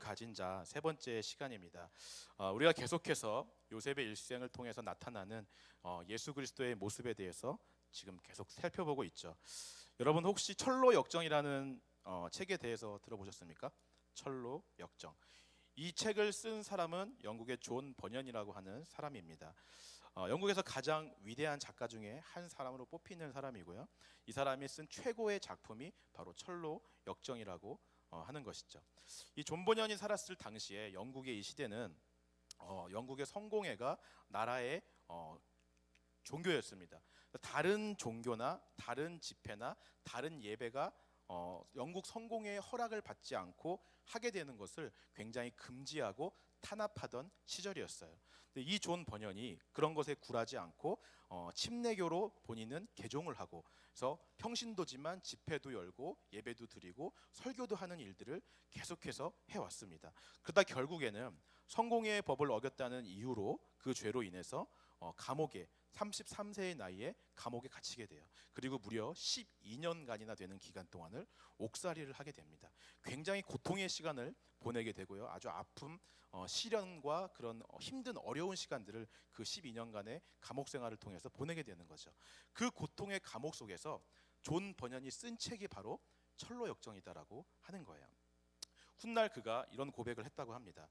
가진 자 세 번째 시간입니다. 어, 우리가 계속해서 요셉의 일생을 통해서 나타나는 어, 예수 그리스도의 모습에 대해서 지금 계속 살펴보고 있죠. 여러분 혹시 철로 역정이라는 어, 책에 대해서 들어보셨습니까? 철로 역정. 이 책을 쓴 사람은 영국의 존 버년이라고 하는 사람입니다. 어, 영국에서 가장 위대한 작가 중에 한 사람으로 뽑히는 사람이고요. 이 사람이 쓴 최고의 작품이 바로 철로 역정이라고 어, 하는 것이죠. 이 존 버년이 살았을 당시에 영국의 이 시대는 어, 영국의 성공회가 나라의 어, 종교였습니다. 다른 종교나 다른 집회나 다른 예배가 어, 영국 성공회의 허락을 받지 않고 하게 되는 것을 굉장히 금지하고 탄압하던 시절이었어요. 이 존 번연이 그런 것에 굴하지 않고 어, 침례교로 본인은 개종을 하고 그래서 평신도지만 집회도 열고 예배도 드리고 설교도 하는 일들을 계속해서 해왔습니다. 그러다 결국에는 성공회의 법을 어겼다는 이유로 그 죄로 인해서 어, 감옥에 33세의 나이에 감옥에 갇히게 돼요. 그리고 무려 12년간이나 되는 기간 동안을 옥살이를 하게 됩니다. 굉장히 고통의 시간을 보내게 되고요. 아주 아픔, 어, 시련과 그런 어, 힘든 어려운 시간들을 그 12년간의 감옥 생활을 통해서 보내게 되는 거죠. 그 고통의 감옥 속에서 존 버년이 쓴 책이 바로 철로 역정이다라고 하는 거예요. 훗날 그가 이런 고백을 했다고 합니다.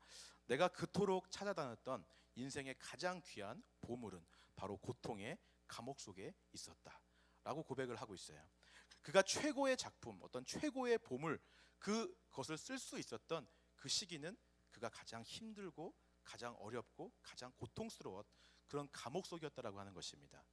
내가 그토록 찾아다녔던 인생의 가장 귀한 보물은 바로 고통의 감옥 속에 있었다 라고 고백을 하고 있어요. 그가 최고의 작품, 어떤 최고의 보물 그것을 쓸 수 있었던 그 시기는 그가 가장 힘들고 가장 어렵고 가장 고통스러웠 그런 감옥 속이었다라고 하는 것입니다.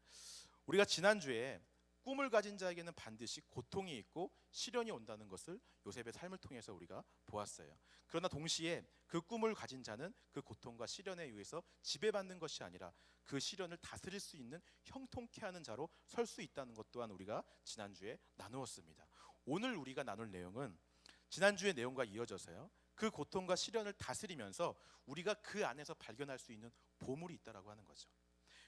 우리가 지난주에 꿈을 가진 자에게는 반드시 고통이 있고 시련이 온다는 것을 요셉의 삶을 통해서 우리가 보았어요. 그러나 동시에 그 꿈을 가진 자는 그 고통과 시련에 의해서 지배받는 것이 아니라 그 시련을 다스릴 수 있는 형통케 하는 자로 설 수 있다는 것 또한 우리가 지난주에 나누었습니다. 오늘 우리가 나눌 내용은 지난주의 내용과 이어져서요. 그 고통과 시련을 다스리면서 우리가 그 안에서 발견할 수 있는 보물이 있다라고 하는 거죠.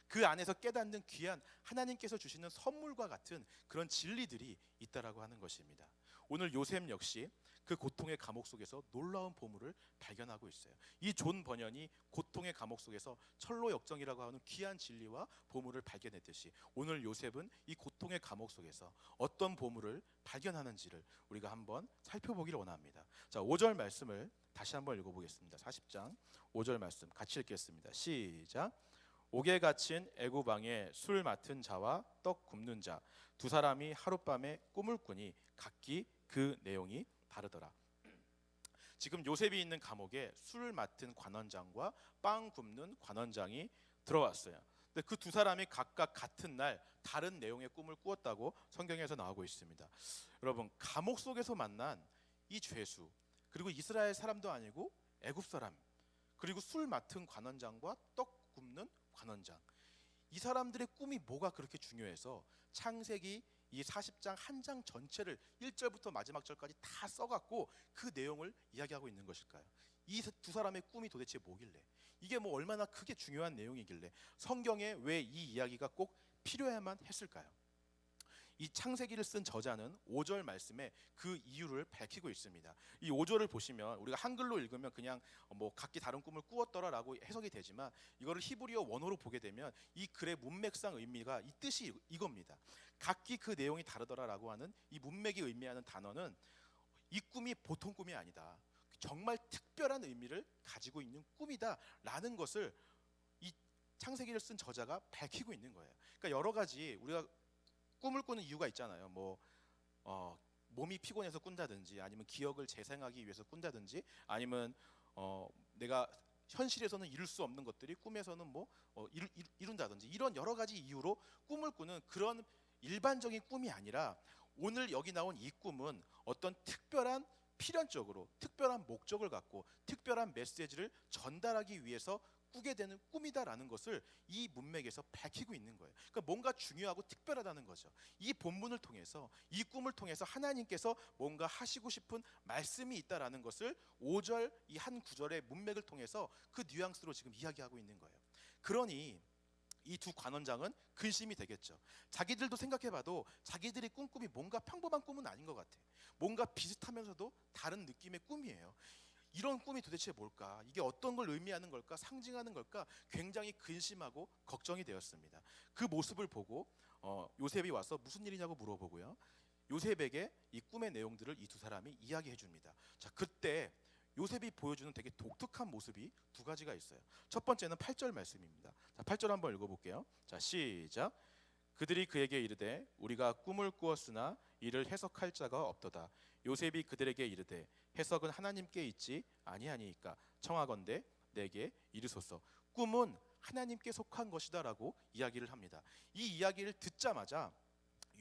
그 안에서 깨닫는 귀한 하나님께서 주시는 선물과 같은 그런 진리들이 있다라고 하는 것입니다. 오늘 요셉 역시 그 고통의 감옥 속에서 놀라운 보물을 발견하고 있어요. 이 존 번연이 고통의 감옥 속에서 철로 역정이라고 하는 귀한 진리와 보물을 발견했듯이 오늘 요셉은 이 고통의 감옥 속에서 어떤 보물을 발견하는지를 우리가 한번 살펴보기를 원합니다. 자, 5절 말씀을 다시 한번 읽어보겠습니다. 40장 5절 말씀 같이 읽겠습니다. 시작. 옥에 갇힌 애구방에 술 맡은 자와 떡 굽는 자 두 사람이 하룻밤에 꿈을 꾸니 각기 그 내용이 다르더라. 지금 요셉이 있는 감옥에 술 맡은 관원장과 빵 굽는 관원장이 들어왔어요. 근데 그 두 사람이 각각 같은 날 다른 내용의 꿈을 꾸었다고 성경에서 나오고 있습니다. 여러분 감옥 속에서 만난 이 죄수 그리고 이스라엘 사람도 아니고 애굽 사람 그리고 술 맡은 관원장과 떡 관원장 이 사람들의 꿈이 뭐가 그렇게 중요해서 창세기 이 40장 한 장 전체를 1절부터 마지막 절까지 다 써갖고 그 내용을 이야기하고 있는 것일까요? 이 두 사람의 꿈이 도대체 뭐길래 이게 뭐 얼마나 크게 중요한 내용이길래 성경에 왜 이 이야기가 꼭 필요해야만 했을까요? 이 창세기를 쓴 저자는 5절 말씀에 그 이유를 밝히고 있습니다. 이 5절을 보시면 우리가 한글로 읽으면 그냥 뭐 각기 다른 꿈을 꾸었더라라고 해석이 되지만 이거를 히브리어 원어로 보게 되면 이 글의 문맥상 의미가 이 뜻이 이겁니다. 각기 그 내용이 다르더라라고 하는 이 문맥이 의미하는 단어는 이 꿈이 보통 꿈이 아니다. 정말 특별한 의미를 가지고 있는 꿈이다라는 것을 이 창세기를 쓴 저자가 밝히고 있는 거예요. 그러니까 여러 가지 우리가 꿈을 꾸는 이유가 있잖아요. 뭐 어, 몸이 피곤해서 꾼다든지 아니면 기억을 재생하기 위해서 꾼다든지 아니면 어, 내가 현실에서는 이룰 수 없는 것들이 꿈에서는 뭐 어, 이루, 이룬다든지 이런 여러 가지 이유로 꿈을 꾸는 그런 일반적인 꿈이 아니라 오늘 여기 나온 이 꿈은 어떤 특별한 필연적으로 특별한 목적을 갖고 특별한 메시지를 전달하기 위해서 꾸게 되는 꿈이다라는 것을 이 문맥에서 밝히고 있는 거예요. 그러니까 뭔가 중요하고 특별하다는 거죠. 이 본문을 통해서 이 꿈을 통해서 하나님께서 뭔가 하시고 싶은 말씀이 있다라는 것을 5절 이 한 구절의 문맥을 통해서 그 뉘앙스로 지금 이야기하고 있는 거예요. 그러니 이두 관원장은 근심이 되겠죠. 자기들도 생각해봐도 자기들의 꿈꿈이 뭔가 평범한 꿈은 아닌 것 같아. 뭔가 비슷하면서도 다른 느낌의 꿈이에요. 이런 꿈이 도대체 뭘까? 이게 어떤 걸 의미하는 걸까? 상징하는 걸까? 굉장히 근심하고 걱정이 되었습니다. 그 모습을 보고 어, 요셉이 와서 무슨 일이냐고 물어보고요. 요셉에게 이 꿈의 내용들을 이 두 사람이 이야기해 줍니다. 자, 그때 요셉이 보여주는 되게 독특한 모습이 두 가지가 있어요. 첫 번째는 8절 말씀입니다. 자, 8절 한번 읽어 볼게요. 자, 시작. 그들이 그에게 이르되 우리가 꿈을 꾸었으나 이를 해석할 자가 없도다. 요셉이 그들에게 이르되 해석은 하나님께 있지 아니하니까 청하건대 내게 이르소서. 꿈은 하나님께 속한 것이다라고 이야기를 합니다. 이 이야기를 듣자마자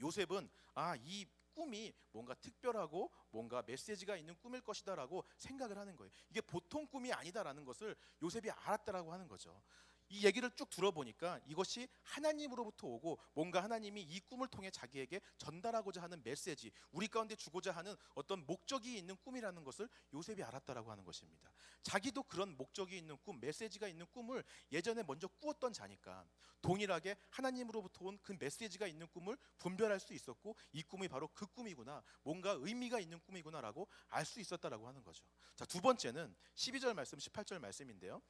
요셉은 아 이 꿈이 뭔가 특별하고 뭔가 메시지가 있는 꿈일 것이다라고 생각을 하는 거예요. 이게 보통 꿈이 아니다라는 것을 요셉이 알았다라고 하는 거죠. 이 얘기를 쭉 들어보니까 이것이 하나님으로부터 오고 뭔가 하나님이 이 꿈을 통해 자기에게 전달하고자 하는 메시지, 우리 가운데 주고자 하는 어떤 목적이 있는 꿈이라는 것을 요셉이 알았다라고 하는 것입니다. 자기도 그런 목적이 있는 꿈, 메시지가 있는 꿈을 예전에 먼저 꾸었던 자니까 동일하게 하나님으로부터 온 그 메시지가 있는 꿈을 분별할 수 있었고 이 꿈이 바로 그 꿈이구나, 뭔가 의미가 있는 꿈이구나라고 알 수 있었다라고 하는 거죠. 자, 두 번째는 12절 말씀, 18절 말씀인데요.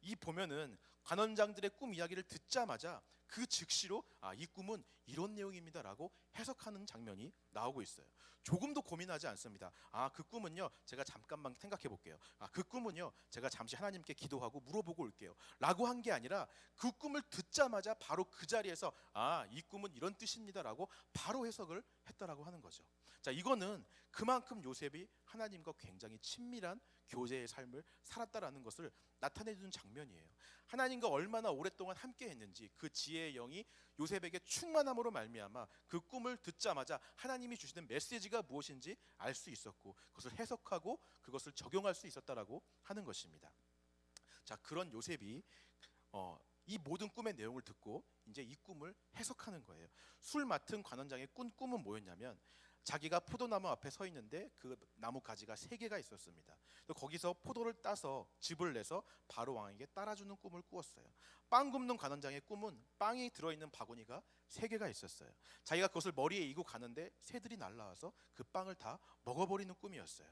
이 보면은 관원장들의 꿈 이야기를 듣자마자 그 즉시로 아 이 꿈은 이런 내용입니다라고 해석하는 장면이 나오고 있어요. 조금도 고민하지 않습니다. 아 그 꿈은요 제가 잠깐만 생각해 볼게요. 아 그 꿈은요 제가 잠시 하나님께 기도하고 물어보고 올게요.라고 한 게 아니라 그 꿈을 듣자마자 바로 그 자리에서 아 이 꿈은 이런 뜻입니다라고 바로 해석을 했다라고 하는 거죠. 자 이거는 그만큼 요셉이 하나님과 굉장히 친밀한 교제의 삶을 살았다라는 것을 나타내 주는 장면이에요. 하나님 과 얼마나 오랫동안 함께 했는지 그 지혜의 영이 요셉에게 충만함으로 말미암아 그 꿈을 듣자마자 하나님이 주시는 메시지가 무엇인지 알 수 있었고 그것을 해석하고 그것을 적용할 수 있었다라고 하는 것입니다. 자 그런 요셉이 어, 이 모든 꿈의 내용을 듣고 이제 이 꿈을 해석하는 거예요. 술 맡은 관원장의 꾼 꿈은 뭐였냐면 자기가 포도나무 앞에 서 있는데 그 나무 가지가 세 개가 있었습니다. 또 거기서 포도를 따서 즙을 내서 바로 왕에게 따라주는 꿈을 꾸었어요. 빵 굽는 관원장의 꿈은 빵이 들어있는 바구니가 세 개가 있었어요. 자기가 그것을 머리에 이고 가는데 새들이 날라와서 그 빵을 다 먹어버리는 꿈이었어요.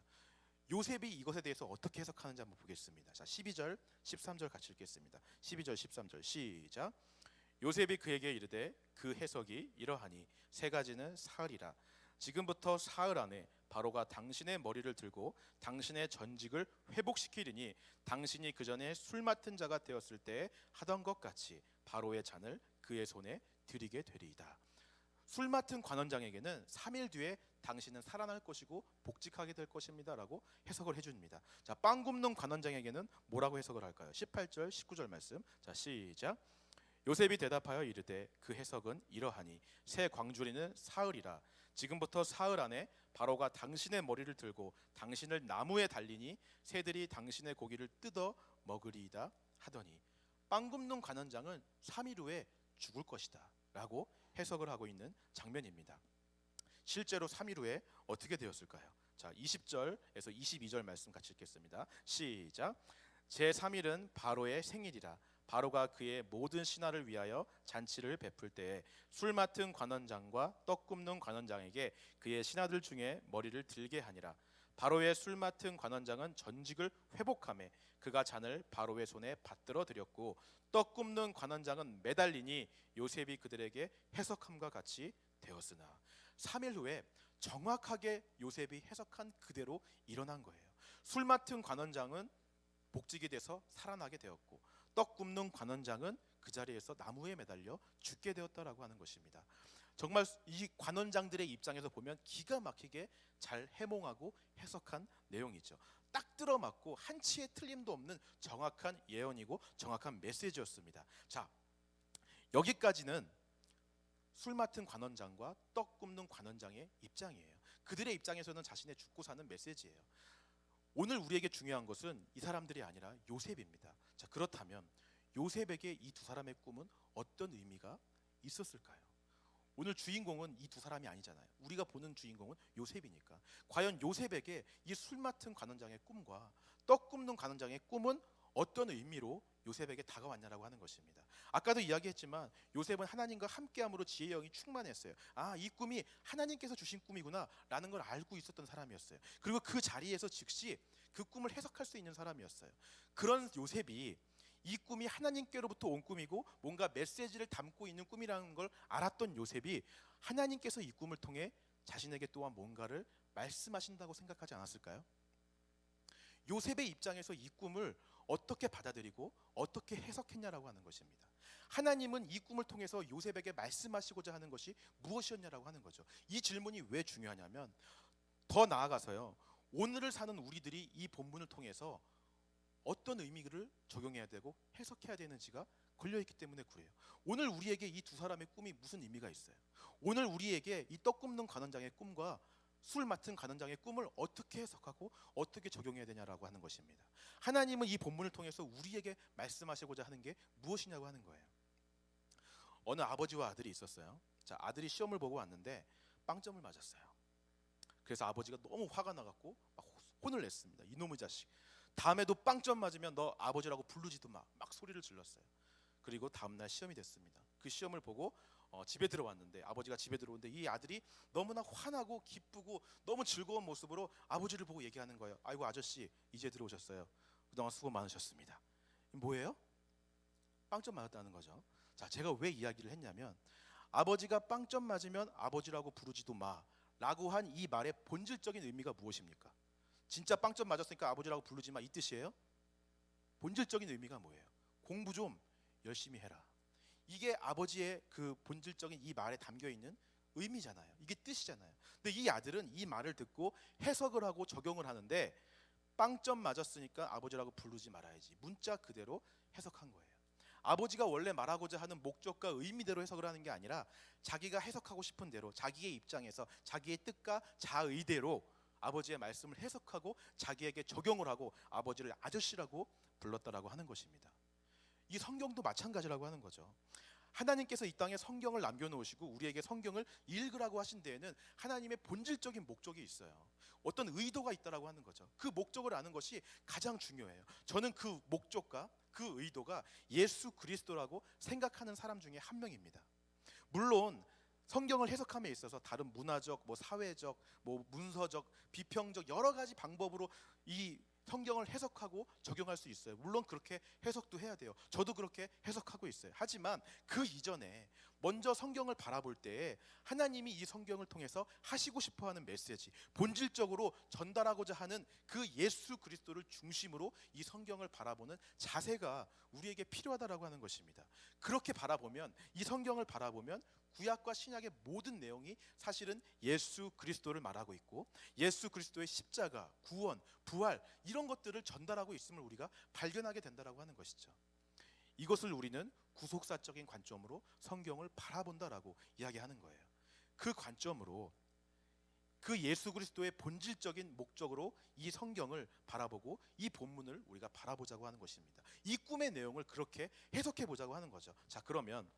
요셉이 이것에 대해서 어떻게 해석하는지 한번 보겠습니다. 자, 12절, 13절 같이 읽겠습니다. 12절, 13절 시작. 요셉이 그에게 이르되 그 해석이 이러하니 세 가지는 사흘이라 지금부터 사흘 안에 바로가 당신의 머리를 들고 당신의 전직을 회복시키리니 당신이 그 전에 술 맡은 자가 되었을 때 하던 것 같이 바로의 잔을 그의 손에 드리게 되리이다. 술 맡은 관원장에게는 3일 뒤에 당신은 살아날 것이고 복직하게 될 것입니다라고 해석을 해줍니다. 자, 빵 굽는 관원장에게는 뭐라고 해석을 할까요? 18절, 19절 말씀. 자, 시작. 요셉이 대답하여 이르되 그 해석은 이러하니 새 광주리는 사흘이라 지금부터 사흘 안에 바로가 당신의 머리를 들고 당신을 나무에 달리니 새들이 당신의 고기를 뜯어 먹으리이다 하더니 빵 굽는 관원장은 3일 후에 죽을 것이다 라고 해석을 하고 있는 장면입니다. 실제로 3일 후에 어떻게 되었을까요? 자, 20절에서 22절 말씀 같이 읽겠습니다. 시작. 제 3일은 바로의 생일이라 바로가 그의 모든 신하를 위하여 잔치를 베풀 때에 술 맡은 관원장과 떡 굽는 관원장에게 그의 신하들 중에 머리를 들게 하니라 바로의 술 맡은 관원장은 전직을 회복함에 그가 잔을 바로의 손에 받들어 드렸고 떡 굽는 관원장은 매달리니 요셉이 그들에게 해석함과 같이 되었으나 3일 후에 정확하게 요셉이 해석한 그대로 일어난 거예요. 술 맡은 관원장은 복직이 돼서 살아나게 되었고 떡 굽는 관원장은 그 자리에서 나무에 매달려 죽게 되었다라고 하는 것입니다. 정말 이 관원장들의 입장에서 보면 기가 막히게 잘 해몽하고 해석한 내용이죠. 딱 들어맞고 한치의 틀림도 없는 정확한 예언이고 정확한 메시지였습니다. 자, 여기까지는 술 맡은 관원장과 떡 굽는 관원장의 입장이에요. 그들의 입장에서는 자신의 죽고 사는 메시지예요. 오늘 우리에게 중요한 것은 이 사람들이 아니라 요셉입니다. 자, 그렇다면 요셉에게 이 두 사람의 꿈은 어떤 의미가 있었을까요? 오늘 주인공은 이 두 사람이 아니잖아요. 우리가 보는 주인공은 요셉이니까. 과연 요셉에게 이 술 맡은 관원장의 꿈과 떡 굽는 관원장의 꿈은 어떤 의미로 요셉에게 다가왔냐라고 하는 것입니다. 아까도 이야기했지만 요셉은 하나님과 함께함으로 지혜의 영이 충만했어요. 아, 이 꿈이 하나님께서 주신 꿈이구나라는 걸 알고 있었던 사람이었어요. 그리고 그 자리에서 즉시 그 꿈을 해석할 수 있는 사람이었어요. 그런 요셉이 이 꿈이 하나님께로부터 온 꿈이고 뭔가 메시지를 담고 있는 꿈이라는 걸 알았던 요셉이 하나님께서 이 꿈을 통해 자신에게 또한 뭔가를 말씀하신다고 생각하지 않았을까요? 요셉의 입장에서 이 꿈을 어떻게 받아들이고 어떻게 해석했냐라고 하는 것입니다. 하나님은 이 꿈을 통해서 요셉에게 말씀하시고자 하는 것이 무엇이었냐라고 하는 거죠. 이 질문이 왜 중요하냐면 더 나아가서요. 오늘을 사는 우리들이 이 본문을 통해서 어떤 의미를 적용해야 되고 해석해야 되는지가 걸려 있기 때문에 그래요. 오늘 우리에게 이 두 사람의 꿈이 무슨 의미가 있어요? 오늘 우리에게 이 떡 굽는 관원장의 꿈과 술 맡은 관원장의 꿈을 어떻게 해석하고 어떻게 적용해야 되냐라고 하는 것입니다. 하나님은 이 본문을 통해서 우리에게 말씀하시고자 하는 게 무엇이냐고 하는 거예요. 어느 아버지와 아들이 있었어요. 자, 아들이 시험을 보고 왔는데 빵점을 맞았어요. 그래서 아버지가 너무 화가 나갖고 막 혼을 냈습니다. 이놈의 자식. 다음에도 빵점 맞으면 너 아버지라고 부르지도 마. 막 소리를 질렀어요. 그리고 다음 날 시험이 됐습니다. 그 시험을 보고 어, 집에 들어왔는데 아버지가 집에 들어오는데 이 아들이 너무나 화나고 기쁘고 너무 즐거운 모습으로 아버지를 보고 얘기하는 거예요. 아이고 아저씨 이제 들어오셨어요. 그동안 수고 많으셨습니다. 뭐예요? 빵점 맞았다는 거죠. 자, 제가 왜 이야기를 했냐면 아버지가 빵점 맞으면 아버지라고 부르지도 마 라고 한 이 말의 본질적인 의미가 무엇입니까? 진짜 빵점 맞았으니까 아버지라고 부르지 마 이 뜻이에요? 본질적인 의미가 뭐예요? 공부 좀 열심히 해라. 이게 아버지의 그 본질적인 이 말에 담겨 있는 의미잖아요. 이게 뜻이잖아요. 근데 이 아들은 이 말을 듣고 해석을 하고 적용을 하는데 빵점 맞았으니까 아버지라고 부르지 말아야지. 문자 그대로 해석한 거예요. 아버지가 원래 말하고자 하는 목적과 의미대로 해석을 하는 게 아니라 자기가 해석하고 싶은 대로 자기의 입장에서 자기의 뜻과 자의대로 아버지의 말씀을 해석하고 자기에게 적용을 하고 아버지를 아저씨라고 불렀다라고 하는 것입니다. 이 성경도 마찬가지라고 하는 거죠. 하나님께서 이 땅에 성경을 남겨놓으시고 우리에게 성경을 읽으라고 하신 데에는 하나님의 본질적인 목적이 있어요. 어떤 의도가 있다라고 하는 거죠. 그 목적을 아는 것이 가장 중요해요. 저는 그 목적과 그 의도가 예수 그리스도라고 생각하는 사람 중에 한 명입니다. 물론 성경을 해석함에 있어서 다른 문화적, 뭐 사회적, 뭐 문서적, 비평적 여러 가지 방법으로 이 성경을 해석하고 적용할 수 있어요. 물론 그렇게 해석도 해야 돼요. 저도 그렇게 해석하고 있어요. 하지만 그 이전에 먼저 성경을 바라볼 때 하나님이 이 성경을 통해서 하시고 싶어 하는 메시지, 본질적으로 전달하고자 하는 그 예수 그리스도를 중심으로 이 성경을 바라보는 자세가 우리에게 필요하다라고 하는 것입니다. 그렇게 바라보면 이 성경을 바라보면 구약과 신약의 모든 내용이 사실은 예수 그리스도를 말하고 있고 예수 그리스도의 십자가, 구원, 부활 이런 것들을 전달하고 있음을 우리가 발견하게 된다라고 하는 것이죠. 이것을 우리는 구속사적인 관점으로 성경을 바라본다라고 이야기하는 거예요. 그 관점으로 그 예수 그리스도의 본질적인 목적으로 이 성경을 바라보고 이 본문을 우리가 바라보자고 하는 것입니다. 이 꿈의 내용을 그렇게 해석해 보자고 하는 거죠. 자, 그러면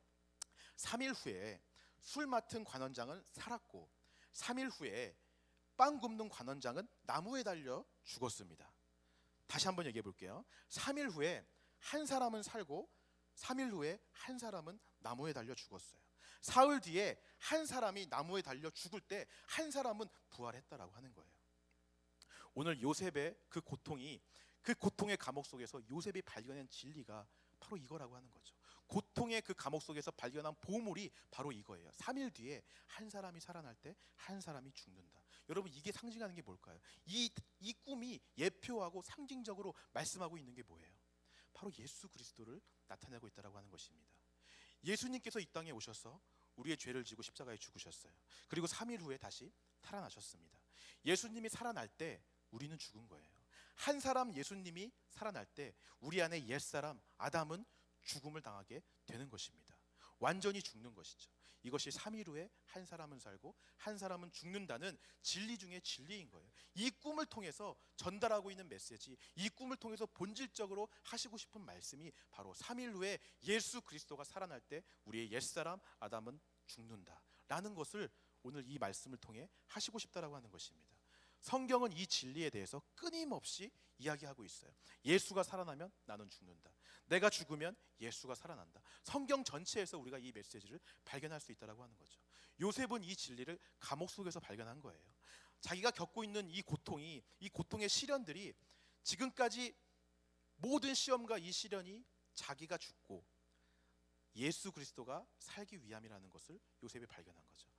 3일 후에 술 맡은 관원장은 살았고 3일 후에 빵 굽는 관원장은 나무에 달려 죽었습니다. 다시 한번 얘기해 볼게요. 3일 후에 한 사람은 살고 3일 후에 한 사람은 나무에 달려 죽었어요. 사흘 뒤에 한 사람이 나무에 달려 죽을 때 한 사람은 부활했다라고 하는 거예요. 오늘 요셉의 그 고통이 그 고통의 감옥 속에서 요셉이 발견한 진리가 바로 이거라고 하는 거죠. 고통의 그 감옥 속에서 발견한 보물이 바로 이거예요. 3일 뒤에 한 사람이 살아날 때 한 사람이 죽는다. 여러분 이게 상징하는 게 뭘까요? 이, 이 꿈이 예표하고 상징적으로 말씀하고 있는 게 뭐예요? 바로 예수 그리스도를 나타내고 있다라고 하는 것입니다. 예수님께서 이 땅에 오셔서 우리의 죄를 지고 십자가에 죽으셨어요. 그리고 3일 후에 다시 살아나셨습니다. 예수님이 살아날 때 우리는 죽은 거예요. 한 사람 예수님이 살아날 때 우리 안에 옛사람 아담은 죽음을 당하게 되는 것입니다. 완전히 죽는 것이죠. 이것이 3일 후에 한 사람은 살고 한 사람은 죽는다는 진리 중에 진리인 거예요. 이 꿈을 통해서 전달하고 있는 메시지, 이 꿈을 통해서 본질적으로 하시고 싶은 말씀이 바로 3일 후에 예수 그리스도가 살아날 때 우리의 옛사람 아담은 죽는다라는 것을 오늘 이 말씀을 통해 하시고 싶다라고 하는 것입니다. 성경은 이 진리에 대해서 끊임없이 이야기하고 있어요. 예수가 살아나면 나는 죽는다. 내가 죽으면 예수가 살아난다. 성경 전체에서 우리가 이 메시지를 발견할 수 있다라고 하는 거죠. 요셉은 이 진리를 감옥 속에서 발견한 거예요. 자기가 겪고 있는 이 고통이 이 고통의 시련들이 지금까지 모든 시험과 이 시련이 자기가 죽고 예수 그리스도가 살기 위함이라는 것을 요셉이 발견한 거죠.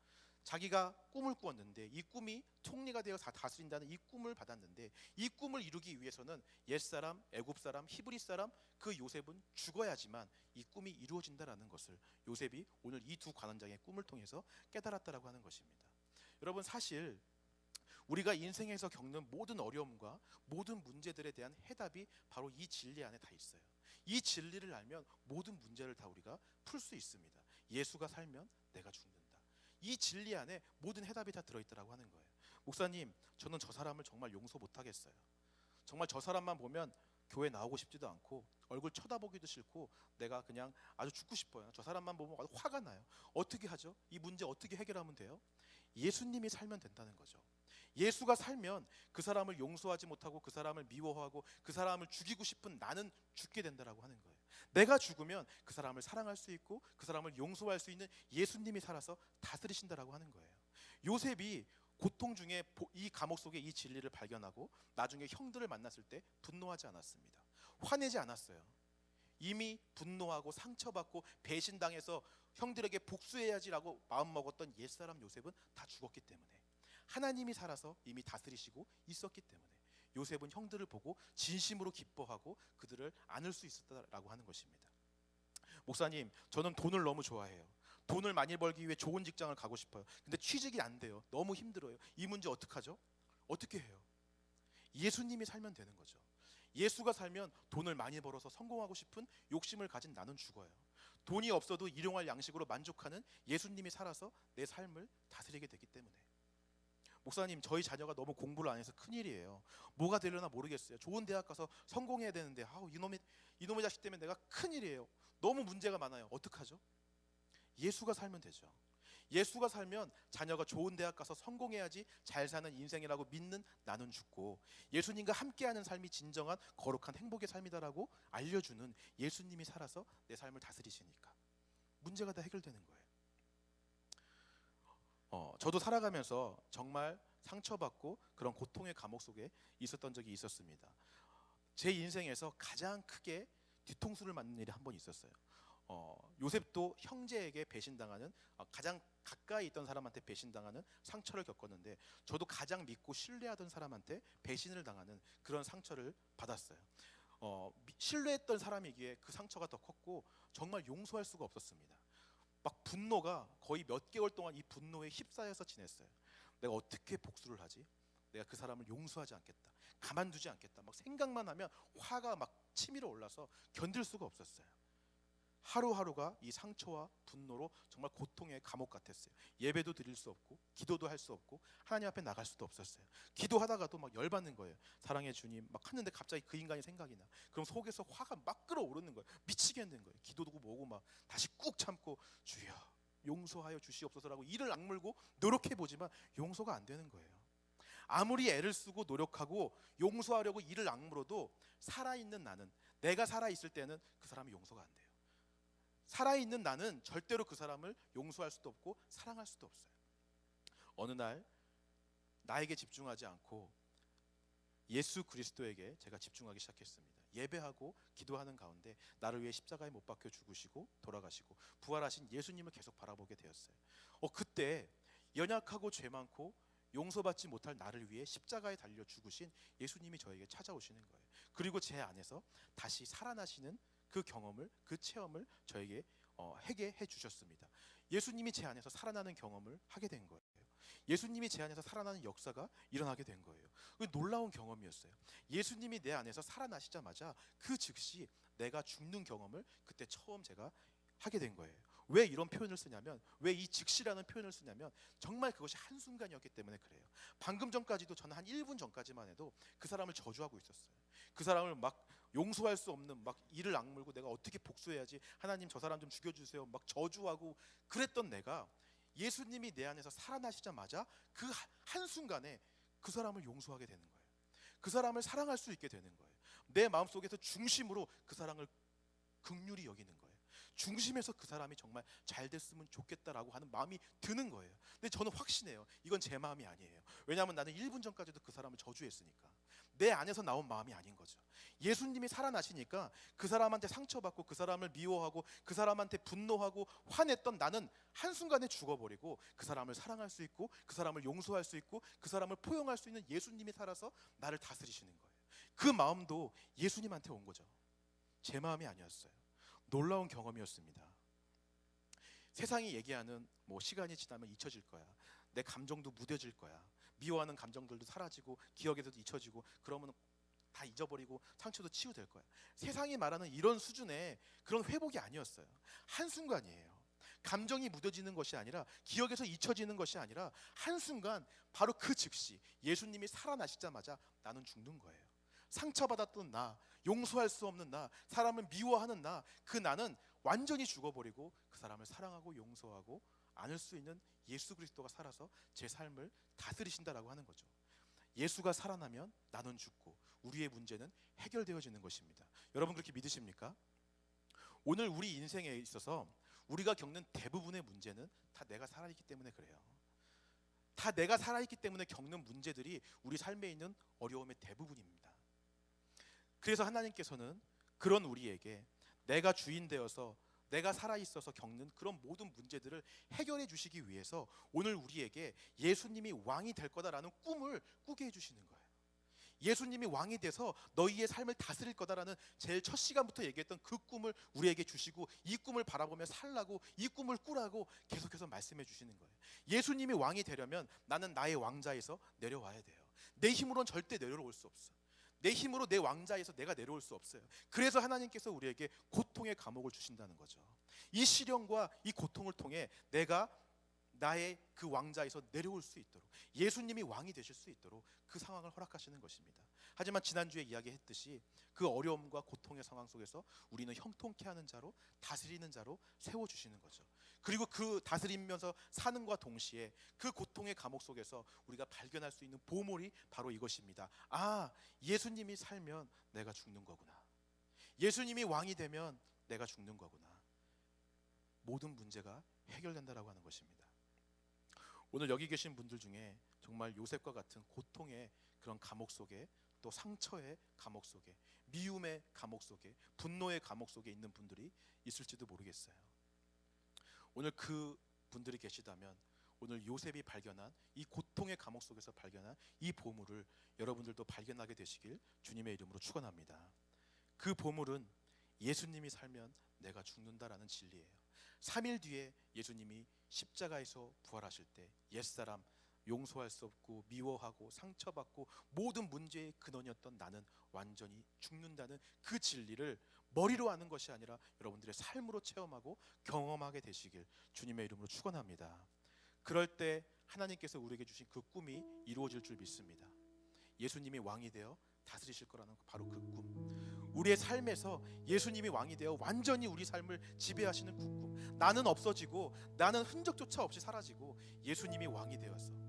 자기가 꿈을 꾸었는데 이 꿈이 총리가 되어 다 다스린다는 이 꿈을 받았는데 이 꿈을 이루기 위해서는 옛사람, 애굽 사람, 히브리 사람 그 요셉은 죽어야지만 이 꿈이 이루어진다라는 것을 요셉이 오늘 이 두 관원장의 꿈을 통해서 깨달았다라고 하는 것입니다. 여러분 사실 우리가 인생에서 겪는 모든 어려움과 모든 문제들에 대한 해답이 바로 이 진리 안에 다 있어요. 이 진리를 알면 모든 문제를 다 우리가 풀 수 있습니다. 예수가 살면 내가 죽는다. 이 진리 안에 모든 해답이 다 들어있다라고 하는 거예요. 목사님, 저는 저 사람을 정말 용서 못하겠어요. 정말 저 사람만 보면 교회 나오고 싶지도 않고 얼굴 쳐다보기도 싫고 내가 그냥 아주 죽고 싶어요. 저 사람만 보면 아주 화가 나요. 어떻게 하죠? 이 문제 어떻게 해결하면 돼요? 예수님이 살면 된다는 거죠. 예수가 살면 그 사람을 용서하지 못하고 그 사람을 미워하고 그 사람을 죽이고 싶은 나는 죽게 된다라고 하는 거예요. 내가 죽으면 그 사람을 사랑할 수 있고 그 사람을 용서할 수 있는 예수님이 살아서 다스리신다라고 하는 거예요. 요셉이 고통 중에 보- 이 감옥 속에 이 진리를 발견하고 나중에 형들을 만났을 때 분노하지 않았습니다. 화내지 않았어요. 이미 분노하고 상처받고 배신당해서 형들에게 복수해야지라고 마음 먹었던 옛사람 요셉은 다 죽었기 때문에 하나님이 살아서 이미 다스리시고 있었기 때문에 요셉은 형들을 보고 진심으로 기뻐하고 그들을 안을 수 있었다라고 하는 것입니다. 목사님, 저는 돈을 너무 좋아해요. 돈을 많이 벌기 위해 좋은 직장을 가고 싶어요. 근데 취직이 안 돼요. 너무 힘들어요. 이 문제 어떡하죠? 어떻게 해요? 예수님이 살면 되는 거죠. 예수가 살면 돈을 많이 벌어서 성공하고 싶은 욕심을 가진 나는 죽어요. 돈이 없어도 일용할 양식으로 만족하는 예수님이 살아서 내 삶을 다스리게 되기 때문에. 목사님, 저희 자녀가 너무 공부를 안 해서 큰일이에요. 뭐가 되려나 모르겠어요. 좋은 대학 가서 성공해야 되는데 아우 이놈의 이놈의 자식 때문에 내가 큰일이에요. 너무 문제가 많아요. 어떡하죠? 예수가 살면 되죠. 예수가 살면 자녀가 좋은 대학 가서 성공해야지 잘 사는 인생이라고 믿는 나는 죽고 예수님과 함께하는 삶이 진정한 거룩한 행복의 삶이다라고 알려주는 예수님이 살아서 내 삶을 다스리시니까 문제가 다 해결되는 거예요. 어, 저도 살아가면서 정말 상처받고 그런 고통의 감옥 속에 있었던 적이 있었습니다. 제 인생에서 가장 크게 뒤통수를 맞는 일이 한 번 있었어요. 어, 요셉도 형제에게 배신당하는 어, 가장 가까이 있던 사람한테 배신당하는 상처를 겪었는데 저도 가장 믿고 신뢰하던 사람한테 배신을 당하는 그런 상처를 받았어요. 어, 미- 신뢰했던 사람이기에 그 상처가 더 컸고 정말 용서할 수가 없었습니다. 막 분노가 거의 몇 개월 동안 이 분노에 휩싸여서 지냈어요. 내가 어떻게 복수를 하지? 내가 그 사람을 용서하지 않겠다. 가만두지 않겠다. 막 생각만 하면 화가 막 치밀어 올라서 견딜 수가 없었어요. 하루하루가 이 상처와 분노로 정말 고통의 감옥 같았어요. 예배도 드릴 수 없고 기도도 할 수 없고 하나님 앞에 나갈 수도 없었어요. 기도하다가도 막 열받는 거예요. 사랑해 주님 막 하는데 갑자기 그 인간이 생각이 나. 그럼 속에서 화가 막 끓어오르는 거예요. 미치겠는 거예요. 기도도 뭐고 막 다시 꾹 참고 주여 용서하여 주시옵소서라고 이를 악물고 노력해 보지만 용서가 안 되는 거예요. 아무리 애를 쓰고 노력하고 용서하려고 이를 악물어도 살아있는 나는 내가 살아있을 때는 그 사람이 용서가 안 돼요. 살아있는 나는 절대로 그 사람을 용서할 수도 없고 사랑할 수도 없어요. 어느 날 나에게 집중하지 않고 예수 그리스도에게 제가 집중하기 시작했습니다. 예배하고 기도하는 가운데 나를 위해 십자가에 못 박혀 죽으시고 돌아가시고 부활하신 예수님을 계속 바라보게 되었어요. 어 그때 연약하고 죄 많고 용서받지 못할 나를 위해 십자가에 달려 죽으신 예수님이 저에게 찾아오시는 거예요. 그리고 제 안에서 다시 살아나시는 그 경험을 그 체험을 저에게 어, 하게 해 주셨습니다. 예수님이 제 안에서 살아나는 경험을 하게 된 거예요. 예수님이 제 안에서 살아나는 역사가 일어나게 된 거예요. 그 놀라운 경험이었어요. 예수님이 내 안에서 살아나시자마자 그 즉시 내가 죽는 경험을 그때 처음 제가 하게 된 거예요. 왜 이런 표현을 쓰냐면 왜 이 즉시라는 표현을 쓰냐면 정말 그것이 한순간이었기 때문에 그래요. 방금 전까지도 저는 한 1분 전까지만 해도 그 사람을 저주하고 있었어요. 그 사람을 막 용서할 수 없는 막 이를 악물고 내가 어떻게 복수해야지 하나님 저 사람 좀 죽여 주세요 막 저주하고 그랬던 내가 예수님이 내 안에서 살아나시자마자 그 한순간에 그 사람을 용서하게 되는 거예요. 그 사람을 사랑할 수 있게 되는 거예요. 내 마음속에서 중심으로 그 사랑을 극률이 여기는 거예요. 중심에서 그 사람이 정말 잘 됐으면 좋겠다라고 하는 마음이 드는 거예요. 근데 저는 확신해요. 이건 제 마음이 아니에요. 왜냐하면 나는 1분 전까지도 그 사람을 저주했으니까. 내 안에서 나온 마음이 아닌 거죠. 예수님이 살아나시니까 그 사람한테 상처받고 그 사람을 미워하고 그 사람한테 분노하고 화냈던 나는 한순간에 죽어버리고 그 사람을 사랑할 수 있고 그 사람을 용서할 수 있고 그 사람을 포용할 수 있는 예수님이 살아서 나를 다스리시는 거예요. 그 마음도 예수님한테 온 거죠. 제 마음이 아니었어요. 놀라운 경험이었습니다. 세상이 얘기하는 뭐 시간이 지나면 잊혀질 거야. 내 감정도 무뎌질 거야. 미워하는 감정들도 사라지고 기억에서도 잊혀지고 그러면 다 잊어버리고 상처도 치유될 거야. 세상이 말하는 이런 수준의 그런 회복이 아니었어요. 한순간이에요. 감정이 묻어지는 것이 아니라 기억에서 잊혀지는 것이 아니라 한순간 바로 그 즉시 예수님이 살아나시자마자 나는 죽는 거예요. 상처받았던 나, 용서할 수 없는 나, 사람을 미워하는 나, 그 나는 완전히 죽어버리고 그 사람을 사랑하고 용서하고 안을 수 있는 예수 그리스도가 살아서 제 삶을 다스리신다라고 하는 거죠. 예수가 살아나면 나는 죽고 우리의 문제는 해결되어지는 것입니다. 여러분 그렇게 믿으십니까? 오늘 우리 인생에 있어서 우리가 겪는 대부분의 문제는 다 내가 살아있기 때문에 그래요. 다 내가 살아있기 때문에 겪는 문제들이 우리 삶에 있는 어려움의 대부분입니다. 그래서 하나님께서는 그런 우리에게 내가 주인 되어서 내가 살아 있어서 겪는 그런 모든 문제들을 해결해 주시기 위해서 오늘 우리에게 예수님이 왕이 될 거다라는 꿈을 꾸게 해 주시는 거예요. 예수님이 왕이 돼서 너희의 삶을 다스릴 거다라는 제일 첫 시간부터 얘기했던 그 꿈을 우리에게 주시고 이 꿈을 바라보며 살라고 이 꿈을 꾸라고 계속해서 말씀해 주시는 거예요. 예수님이 왕이 되려면 나는 나의 왕자에서 내려와야 돼요. 내 힘으로는 절대 내려올 수 없어. 내 힘으로 내 왕자에서 내가 내려올 수 없어요. 그래서 하나님께서 우리에게 고통의 감옥을 주신다는 거죠. 이 시련과 이 고통을 통해 내가 나의 그 왕자에서 내려올 수 있도록 예수님이 왕이 되실 수 있도록 그 상황을 허락하시는 것입니다. 하지만 지난주에 이야기했듯이 그 어려움과 고통의 상황 속에서 우리는 형통케 하는 자로 다스리는 자로 세워 주시는 거죠. 그리고 그 다스리면서 사는과 동시에 그 고통의 감옥 속에서 우리가 발견할 수 있는 보물이 바로 이것입니다. 아, 예수님이 살면 내가 죽는 거구나. 예수님이 왕이 되면 내가 죽는 거구나. 모든 문제가 해결된다라고 하는 것입니다. 오늘 여기 계신 분들 중에 정말 요셉과 같은 고통의 그런 감옥 속에 또 상처의 감옥 속에 미움의 감옥 속에 분노의 감옥 속에 있는 분들이 있을지도 모르겠어요. 오늘 그 분들이 계시다면 오늘 요셉이 발견한 이 고통의 감옥 속에서 발견한 이 보물을 여러분들도 발견하게 되시길 주님의 이름으로 축원합니다. 그 보물은 예수님이 살면 내가 죽는다라는 진리예요. 3일 뒤에 예수님이 십자가에서 부활하실 때 옛사람 용서할 수 없고 미워하고 상처받고 모든 문제의 근원이었던 나는 완전히 죽는다는 그 진리를 머리로 아는 것이 아니라 여러분들의 삶으로 체험하고 경험하게 되시길 주님의 이름으로 축원합니다. 그럴 때 하나님께서 우리에게 주신 그 꿈이 이루어질 줄 믿습니다. 예수님이 왕이 되어 다스리실 거라는 바로 그 꿈. 우리의 삶에서 예수님이 왕이 되어 완전히 우리 삶을 지배하시는 그 꿈. 나는 없어지고 나는 흔적조차 없이 사라지고 예수님이 왕이 되어서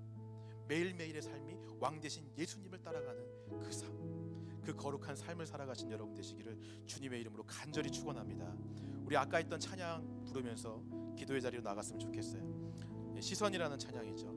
매일매일의 삶이 왕 대신 예수님을 따라가는 그 삶. 그 거룩한 삶을 살아가신 여러분 되시기를 주님의 이름으로 간절히 축원합니다. 우리 아까 했던 찬양 부르면서 기도의 자리로 나갔으면 좋겠어요. 예, 시선이라는 찬양이죠.